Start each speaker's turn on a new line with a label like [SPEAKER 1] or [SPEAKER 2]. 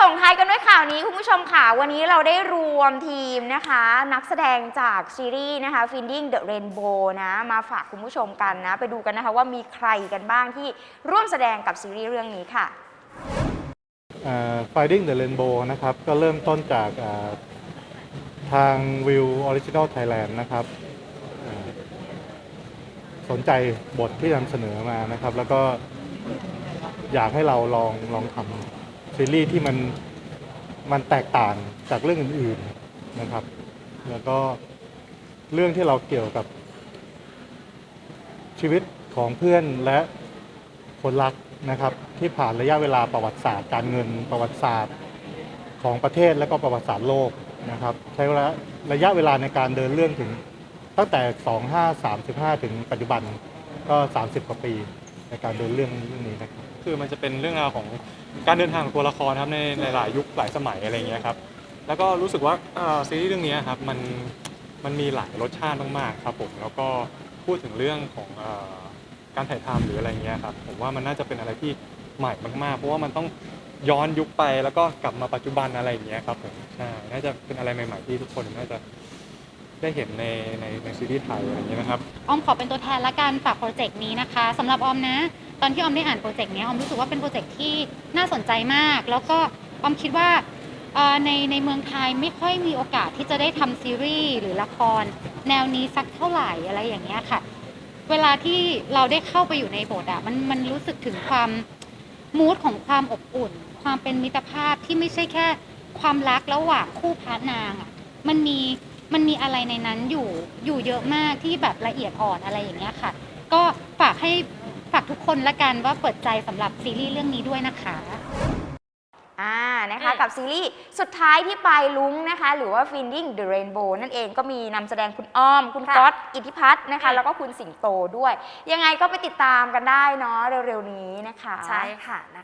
[SPEAKER 1] ส่งท้ายกันด้วยข่าวนี้คุณผู้ชมค่ะ วันนี้เราได้รวมทีมนะคะ นักแสดงจากซีรีส์นะคะ Finding the Rainbow นะมาฝากคุณผู้ชมกันนะ ไปดูกันนะคะว่ามีใครกันบ้างที่ร่วมแสดงกับซีรีส์เรื่องนี้ค่ะ
[SPEAKER 2] อ่อ Finding the Rainbow นะครับ ก็เริ่มต้นจากอ่อทางวิวออริจิน l ลไทยแลนด์นะครับอ่อสนใจบทที่นำเสนอมานะครับ แล้วก็อยากให้เราลองลองทำ ซีรีส์ที่มันมันแตกต่างจากเรื่องอื่นๆนะครับ แล้วก็เรื่องที่เราเกี่ยวกับชีวิตของเพื่อนและคนรักนะครับ ที่ผ่านระยะเวลาประวัติศาสตร์การเงินประวัติศาสตร์ของประเทศและก็ประวัติศาสตร์โลกนะครับ ใช้เวลาระยะเวลาในการเดินเรื่องถึงตั้งแต่ 2535 ถึงปัจจุบันก็ 30 กว่าปีในการเดินเรื่องเรื่องนี้นะครับ
[SPEAKER 3] คือมันจะเป็นเรื่องราวของการเดินทางของตัวละครครับในหลายยุคหลายสมัยอะไรเงี้ยครับแล้วก็รู้สึกว่าอ่อซีรีส์เรื่องนี้ครับมันมันมีหลายรสชาติมากๆครับผมแล้วก็พูดถึงเรื่องของอ่อการถ่ายทำหรืออะไรเงี้ยครับผมว่ามันน่าจะเป็นอะไรที่ใหม่มากๆ เพราะว่ามันต้องย้อนยุคไปแล้วก็กลับมาปัจจุบันอะไรอย่างเงี้ยครับผมใช่น่าจะเป็นอะไรใหม่ ๆ ที่ทุกคนน่าจะได้เห็นในในในซีรีส์ไทยอะไรอย่างเงี้ยนะครับ
[SPEAKER 4] ออมขอเป็นตัวแทนละกันฝากโปรเจกต์นี้นะคะสำหรับออมนะ ตอนที่ออมได้อ่านโปรเจกต์เนี้ยออมรู้สึกว่าเป็นโปรเจกต์ที่น่าสนใจมาก แล้วก็ออมคิดว่าเอ่อในในเมืองไทยไม่ค่อยมีโอกาสที่จะได้ทำซีรีส์หรือละคร แนวนี้สักเท่าไหร่อะไรอย่างเงี้ยค่ะ เวลาที่เราได้เข้าไปอยู่ในบทอะมันมันรู้สึกถึงความมูดของความอบอุ่น ความเป็นมิตรภาพที่ไม่ใช่แค่ความรักระหว่างคู่พระนางอะมันมีมันมีอะไรในนั้นอยู่อยู่เยอะมากที่แบบละเอียดอ่อนอะไรอย่างเงี้ยค่ะ ก็ฝากให้ากทุกคนละกันว่าเปิดใจสำหรับซีรีส์เรื่องนี้ด้วยนะคะ
[SPEAKER 1] อ่านะคะ
[SPEAKER 4] อืม
[SPEAKER 1] กับซีรีส์สุดท้ายที่ปลายลุ้งนะคะ หรือว่า Finding the Rainbow นั่นเองก็มีนำแสดงคุณอ้อม คุณ
[SPEAKER 4] ค่ะ
[SPEAKER 1] ก๊อตอิทธิพัฒน์นะคะ
[SPEAKER 4] ค่ะ
[SPEAKER 1] แล้วก็คุณสิงโตด้วย ยังไงก็ไปติดตามกันได้เนาะเร็วๆนี้นะคะ
[SPEAKER 5] ใช่ค่ะ